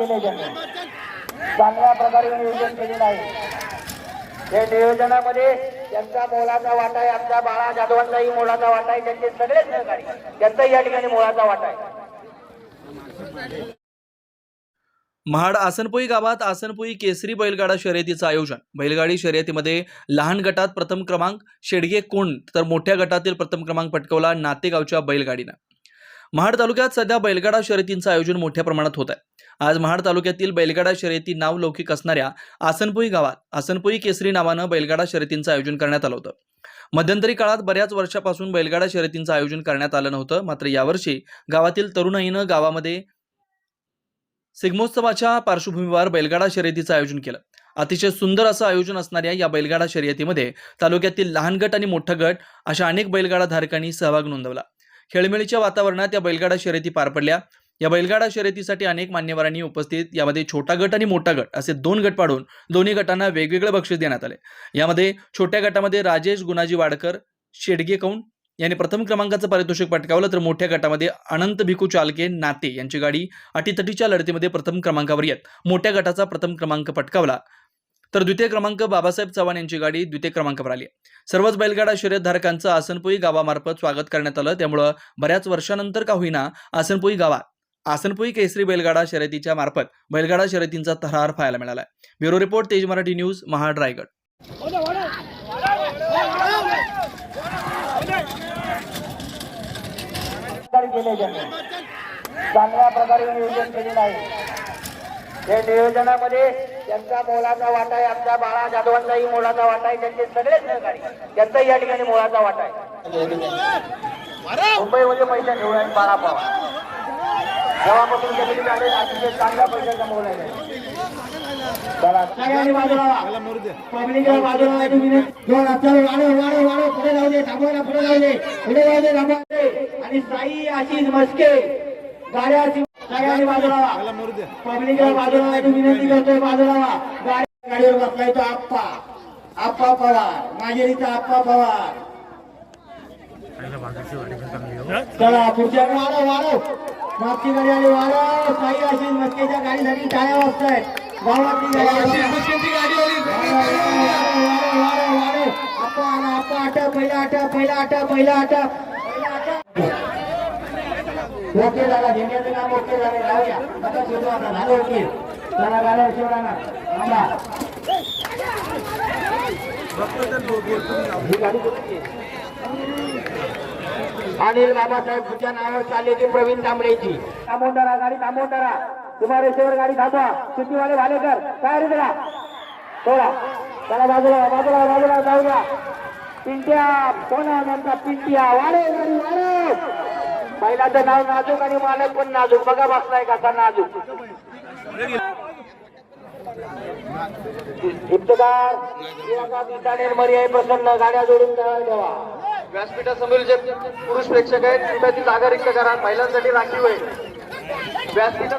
केले त्यांनी. चांगल्या प्रकारे नियोजन केलेलं आहे. या नियोजनामध्ये त्यांचा मोलाचा वाटा आहे आमच्या बाळा जाधवांचाही मोलाचा वाटा आहे त्यांचे सगळे सहकारी त्यांचाही या ठिकाणी मोलाचा वाटा आहे. महाड आसनपोई गावात आसनपोई केसरी बैलगाडा शर्यतीचं आयोजन. बैलगाडी शर्यतीमध्ये लहान गटात प्रथम क्रमांक शेडगे कोण तर मोठ्या गटातील प्रथम क्रमांक पटकवला नातेगावच्या बैलगाडीनं. महाड तालुक्यात सध्या बैलगाडा शर्यतींचं आयोजन मोठ्या प्रमाणात होत आहे. आज महाड तालुक्यातील बैलगाडा शर्यती नाव लौकिक असणाऱ्या आसनपोई गावात आसनपोई केसरी नावानं बैलगाडा शर्यतींचं आयोजन करण्यात आलं होतं. मध्यंतरी काळात बऱ्याच वर्षापासून बैलगाडा शर्यतींचं आयोजन करण्यात आलं नव्हतं मात्र यावर्षी गावातील तरुणाईनं गावामध्ये सिग्मोत्सवाच्या पार्श्वभूमीवर बैलगाडा शर्यतीचं आयोजन केलं. अतिशय सुंदर असं आयोजन असणाऱ्या या बैलगाडा शर्यतीमध्ये तालुक्यातील लहान गट आणि मोठा गट अशा अनेक बैलगाडा धारकांनी सहभाग नोंदवला. खेळमेळीच्या वातावरणात या बैलगाडा शर्यती पार पडल्या. या बैलगाडा शर्यतीसाठी अनेक मान्यवरांनी उपस्थित यामध्ये छोटा गट आणि मोठा गट असे दोन गट पाडून दोन्ही गटांना वेगवेगळे बक्षीस देण्यात आले. यामध्ये छोट्या गटामध्ये राजेश गुणाजी वाडकर शेडगे कौंड यांनी प्रथम क्रमांकाचं पारितोषिक पटकावलं तर मोठ्या गटामध्ये अनंत भिकू चालके नाते यांची गाडी अटीतटीच्या लढतीमध्ये प्रथम क्रमांकावर येत. मोठ्या गटाचा प्रथम क्रमांक पटकावला. तर द्वितीय क्रमांक बाबासाहेब चव्हाण यांची गाडी द्वितीय क्रमांकावर आली सर्वच बैलगाडा शर्यतधारकांचं आसनपोई गावामार्फत स्वागत करण्यात आलं. त्यामुळं बऱ्याच वर्षानंतर का होईना आसनपोई गावात आसनपोई केसरी बैलगाडा शर्यतीच्या मार्फत बैलगाडा शर्यतींचा थरार पाहायला मिळाला ब्युरो रिपोर्ट तेज मराठी न्यूज महाड रायगड. चांगल्या प्रकारे नियोजन केलेलं आहे. या नियोजनामध्ये त्यांचा मोलाचा वाटा आहे आमच्या बाळा जाधवांचाही मोलाचा वाटा आहे त्यांचे सगळे सहकारी. त्यांचाही या ठिकाणी मोलाचा वाटा आहे. मुंबईमध्ये पैसा ठेवून आहे बाळा पवार जेव्हापासून गेलेली गाडी अतिशय दे. थांबवा दे आणि साई आशिष मस्के. गाड्या सगळ्यांनी बाजूला. पब्लिकला बाजूला विनंती करतोय बाजूला गाडीवर बसलाय तो आप्पा. आप्पा पवार. माजेरीचा आप्पा पवार. चला पुढच्या वाढव वाढव. मागची गाडी आली वाढव. साई आशिष मस्केच्या गाडीसाठी टाळ्या वाजतायत गावातली गाडी आली. पहिला आटा पहिला आटा पहिला आटा ओके झाला झेंड्याचं काम ओके झाले जाऊया. आता शिवतो आता झालं ओके चला गाड्या शिवराना थांबा. ही अनिल बाबासाहेब तुझ्या नावावर चालली ती प्रवीण तांबडेची. थांबवणारा गाडी थांबवणारा कुमारेश्वर गाडी थांबवा. सुट्टीवाले भालेकर काय रे तुला थोडा चला बाजूला बाजूला बाजूला जाऊया. पिंट्या कोणा म्हणता पिंट्या. वाढे गाडी वाढे बैलाचं नाव नाजूक आणि मालक पण नाजूक. बघा बसलाय कसा नाजूक. इफ्तकार मर्याय प्रसन्न. गाड्या जोडून ठेवा. व्यासपीठासमोर जे पुरुष प्रेक्षक आहेत कृपया ती जागा रिक्त करा. महिलांसाठी राखीव आहे व्यासपीठा